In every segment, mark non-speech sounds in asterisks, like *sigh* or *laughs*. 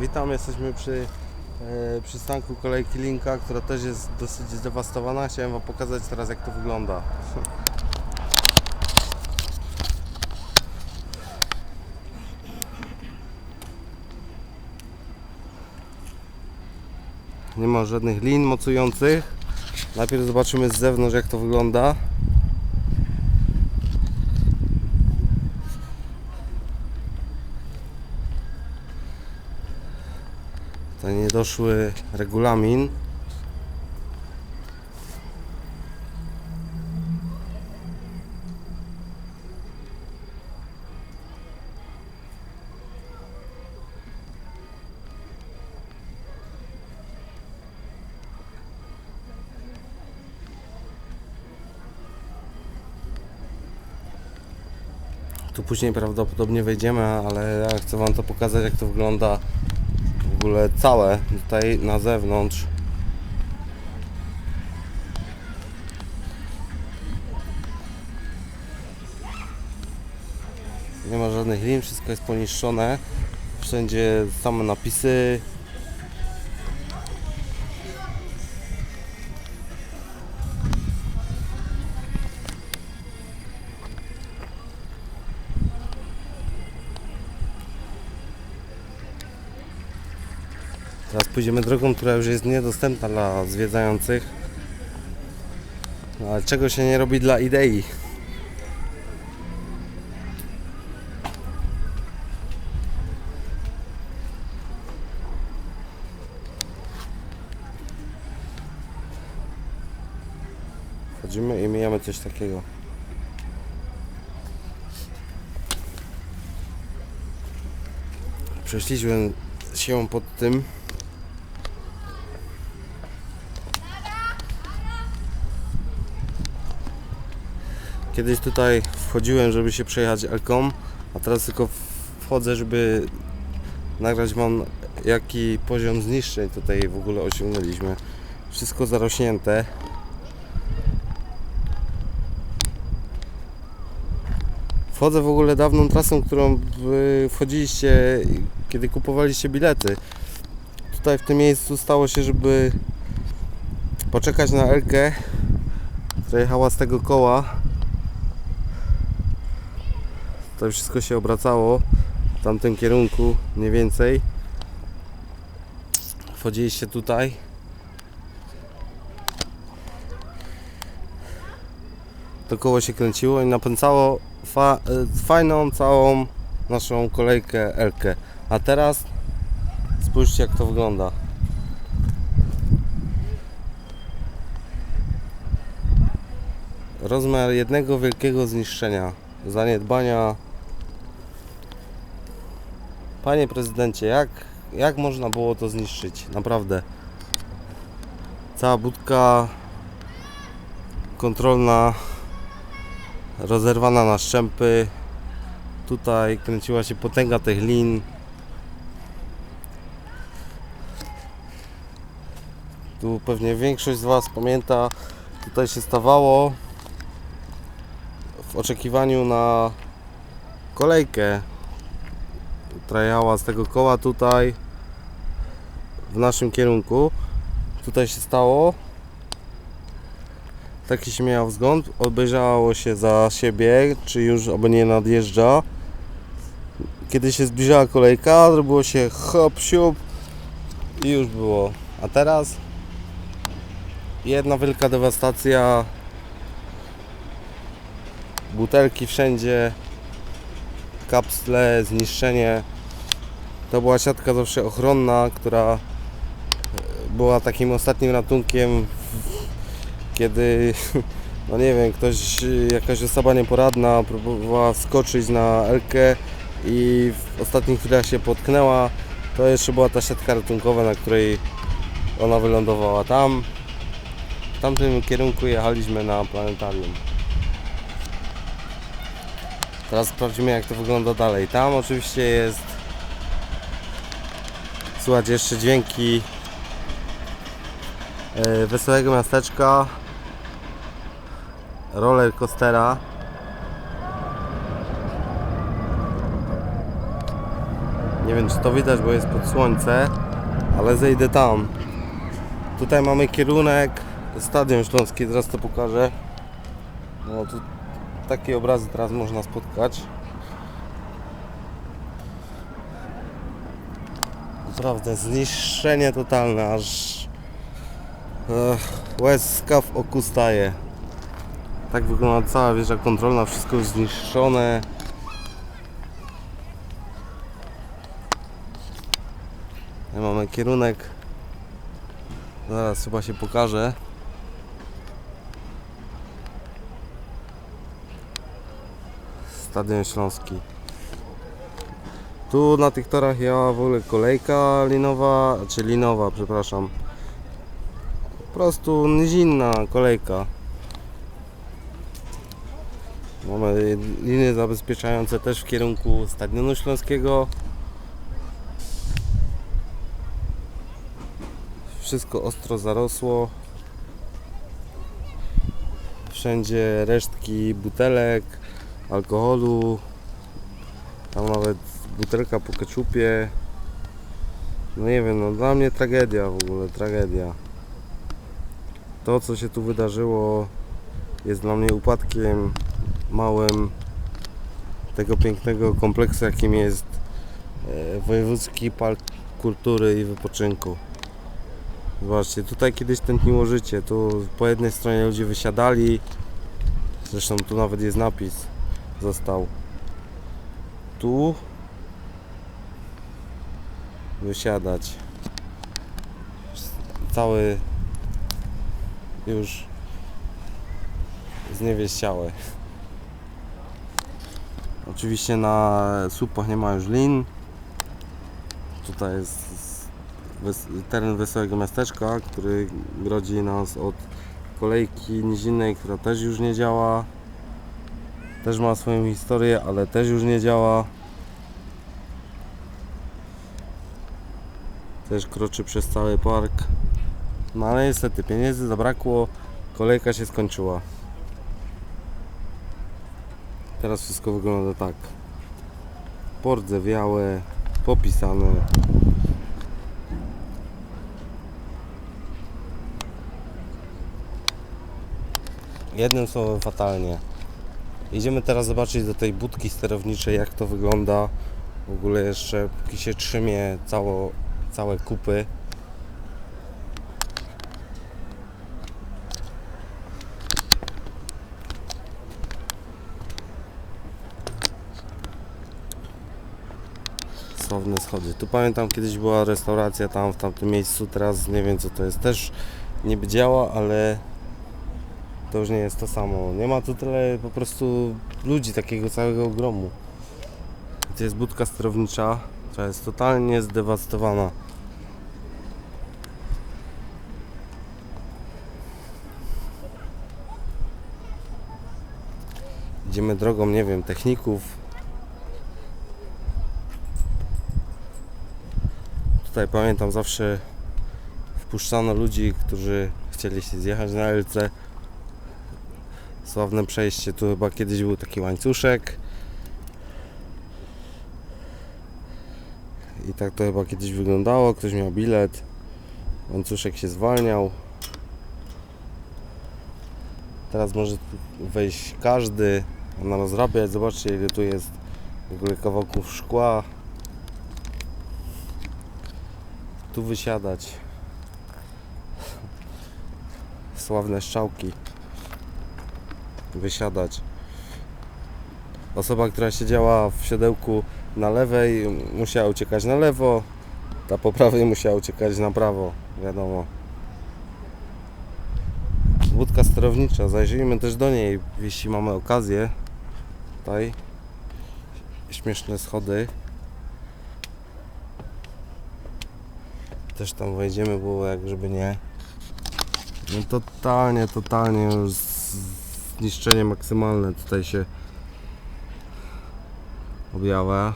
Witam, jesteśmy przy e, przystanku kolejki Linka, która też jest dosyć zdewastowana. Chciałem Wam pokazać teraz jak to wygląda. Nie ma żadnych lin mocujących. Najpierw zobaczymy z zewnątrz jak to wygląda. Tutaj niedoszły regulamin. Tu później prawdopodobnie wejdziemy, ale ja chcę Wam to pokazać jak to wygląda ogóle całe tutaj na zewnątrz. Nie ma żadnych lin, wszystko jest poniszczone. Wszędzie same napisy. Pójdziemy drogą, która już jest niedostępna dla zwiedzających. No, ale czego się nie robi dla idei? Wchodzimy i mijamy coś takiego. Przeszliśmy się pod tym. Kiedyś tutaj wchodziłem, żeby się przejechać Elką, a teraz tylko wchodzę, żeby nagrać Wam jaki poziom zniszczeń tutaj w ogóle osiągnęliśmy. Wszystko zarośnięte. Wchodzę w ogóle dawną trasą, którą wchodziliście, kiedy kupowaliście bilety. Tutaj w tym miejscu stało się, żeby poczekać na Elkę, która jechała z tego koła. To wszystko się obracało w tamtym kierunku mniej więcej. Wchodziliście tutaj. To koło się kręciło i napędzało fa- e, fajną całą naszą kolejkę Elkę. A teraz spójrzcie jak to wygląda. Rozmiar jednego wielkiego zniszczenia, zaniedbania. Panie prezydencie, jak, jak można było to zniszczyć? Naprawdę. Cała budka kontrolna rozerwana na szczępy. Tutaj kręciła się potęga tych lin. Tu pewnie większość z Was pamięta, tutaj się stawało w oczekiwaniu na kolejkę, która jechała z tego koła tutaj w naszym kierunku. Tutaj się stało taki się miał wzgląd, obejrzało się za siebie, czy już albo nie nadjeżdża. Kiedy się zbliżała kolejka, zrobiło się hop, siup i już było. A teraz jedna wielka dewastacja. Butelki wszędzie, kapsle, zniszczenie. To była siatka zawsze ochronna, która e, była takim ostatnim ratunkiem kiedy, *laughs* no nie wiem, ktoś, jakaś osoba nieporadna próbowała skoczyć na Elkę i w ostatnich chwilach się potknęła, to jeszcze była ta siatka ratunkowa, na której ona wylądowała tam. W tamtym kierunku jechaliśmy na planetarium. Teraz sprawdzimy jak to wygląda dalej. Tam oczywiście jest Słuchajcie jeszcze dźwięki e, wesołego miasteczka roller coastera. Nie wiem czy to widać, bo jest pod słońce, ale zejdę tam. Tutaj mamy kierunek Stadion Śląski, teraz to pokażę. No tu takie obrazy teraz można spotkać. Naprawdę zniszczenie totalne, aż Ech, łezka w oku staje. Tak wygląda cała wieża kontrolna, wszystko już zniszczone. Ja mamy kierunek. Zaraz chyba się pokaże. Stadion Śląski. Tu na tych torach jechała w ogóle kolejka linowa, czy linowa, przepraszam. Po prostu nizinna kolejka. Mamy linie zabezpieczające też w kierunku Stadionu Śląskiego. Wszystko ostro zarosło. Wszędzie resztki butelek, alkoholu. Tam nawet butelka po keczupie. No nie wiem, no dla mnie tragedia w ogóle, tragedia. To co się tu wydarzyło jest dla mnie upadkiem małym tego pięknego kompleksu jakim jest e, Wojewódzki Park Kultury i Wypoczynku. Zobaczcie, tutaj kiedyś tętniło życie, tu po jednej stronie ludzie wysiadali, zresztą tu nawet jest napis, został. Tu wysiadać. Cały już zniewieściały. Oczywiście na słupach nie ma już lin. Tutaj jest teren Wesołego Miasteczka, który grodzi nas od kolejki nizinnej, która też już nie działa. Też ma swoją historię, ale też już nie działa. Też kroczy przez cały park. No ale niestety pieniędzy zabrakło, kolejka się skończyła. Teraz wszystko wygląda tak. Pordzewiałe, popisane. Jednym słowem fatalnie. Idziemy teraz zobaczyć do tej budki sterowniczej, jak to wygląda. W ogóle jeszcze póki się trzymie cało, całe kupy. Sławne schody. Tu pamiętam kiedyś była restauracja tam w tamtym miejscu, teraz nie wiem co to jest. Też niby działa, ale to już nie jest to samo. Nie ma tu tyle po prostu ludzi, takiego całego ogromu. To jest budka sterownicza, która jest totalnie zdewastowana. Idziemy drogą, nie wiem, techników. Tutaj pamiętam zawsze wpuszczano ludzi, którzy chcieli się zjechać na LC sławne przejście. Tu chyba kiedyś był taki łańcuszek. I tak to chyba kiedyś wyglądało. Ktoś miał bilet. Łańcuszek się zwalniał. Teraz może wejść każdy, na rozrabiać. Zobaczcie ile tu jest w ogóle kawałków szkła. Tu wysiadać. Sławne szczałki wysiadać. Osoba, która siedziała w siodełku na lewej, musiała uciekać na lewo, ta po prawej musiała uciekać na prawo, wiadomo. Łódka sterownicza, zajrzyjmy też do niej, jeśli mamy okazję. Tutaj śmieszne schody. Też tam wejdziemy, bo jak żeby nie. No totalnie, totalnie już zniszczenie maksymalne tutaj się objawia.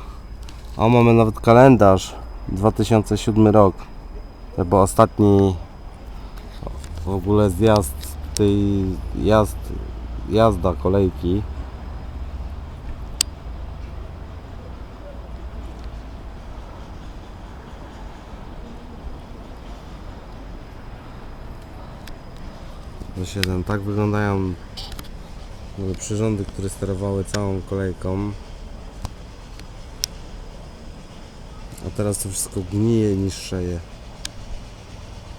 A mamy nawet kalendarz 2007 rok. To był ostatni w ogóle zjazd tej jazd, jazda kolejki. Do 7. Tak wyglądają nowe przyrządy, które sterowały całą kolejką. A teraz to wszystko gnije niższeje.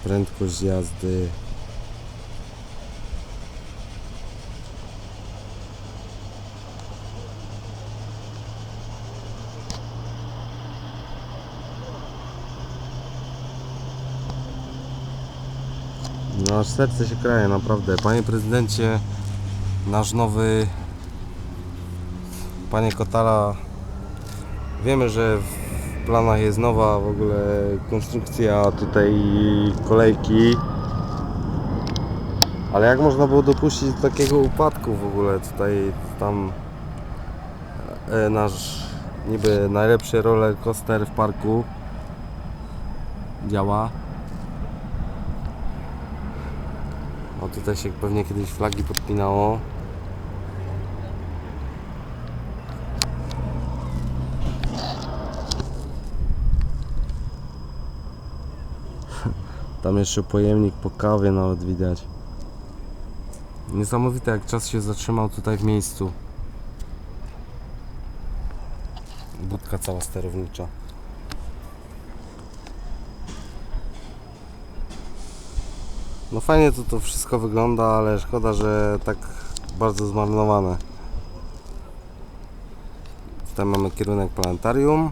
Prędkość jazdy. No aż serce się kraje, naprawdę. Panie prezydencie, nasz nowy Panie Kotala, wiemy, że w planach jest nowa w ogóle konstrukcja tutaj kolejki. Ale jak można było dopuścić do takiego upadku w ogóle tutaj tam e, nasz niby najlepszy roller coaster w parku działa. O tutaj się pewnie kiedyś flagi podpinało. *laughs* Tam jeszcze pojemnik po kawie nawet widać. Niesamowite jak czas się zatrzymał tutaj w miejscu. Budka cała sterownicza. No fajnie to to wszystko wygląda, ale szkoda, że tak bardzo zmarnowane. Tutaj mamy kierunek planetarium.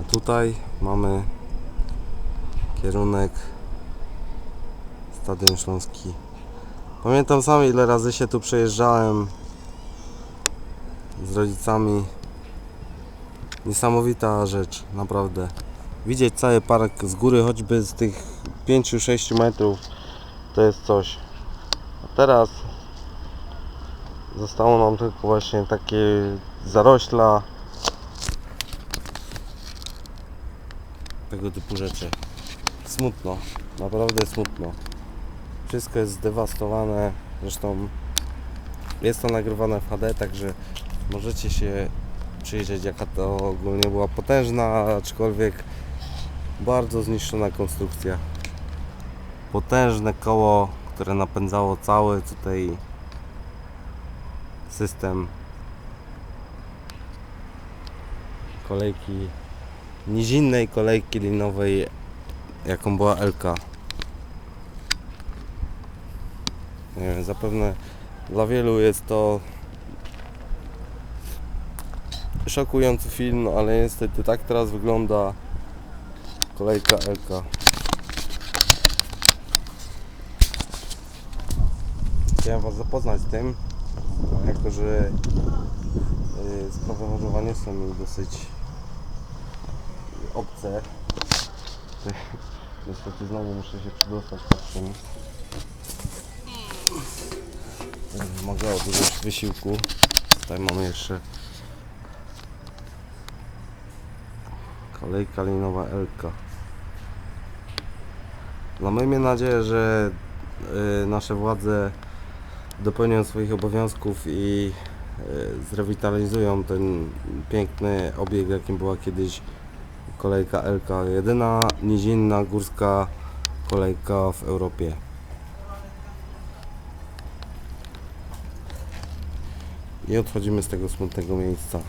A tutaj mamy kierunek Stadion Śląski. Pamiętam sam ile razy się tu przejeżdżałem z rodzicami. Niesamowita rzecz, naprawdę. Widzieć cały park z góry, choćby z tych 5-6 metrów, to jest coś. A teraz zostało nam tylko właśnie takie zarośla tego typu rzeczy. Smutno, naprawdę smutno. Wszystko jest zdewastowane, zresztą jest to nagrywane w HD, także możecie się przyjrzeć jaka to ogólnie była potężna, aczkolwiek bardzo zniszczona konstrukcja. Potężne koło, które napędzało cały tutaj system kolejki, nizinnej kolejki linowej, jaką była LK. Nie wiem, zapewne dla wielu jest to szokujący film, ale niestety tak teraz wygląda kolejka LK. Chciałem Was zapoznać z tym, jako że y, sprawy nie są mi dosyć obce. *laughs* Niestety znowu muszę się przedostać pod tym. Wymagało dużo wysiłku. Tutaj mamy jeszcze Kolejka linowa LK. No miejmy nadzieję, że y, nasze władze dopełnią swoich obowiązków i y, zrewitalizują ten piękny obieg, jakim była kiedyś kolejka LK. Jedyna nizinna górska kolejka w Europie. I odchodzimy z tego smutnego miejsca.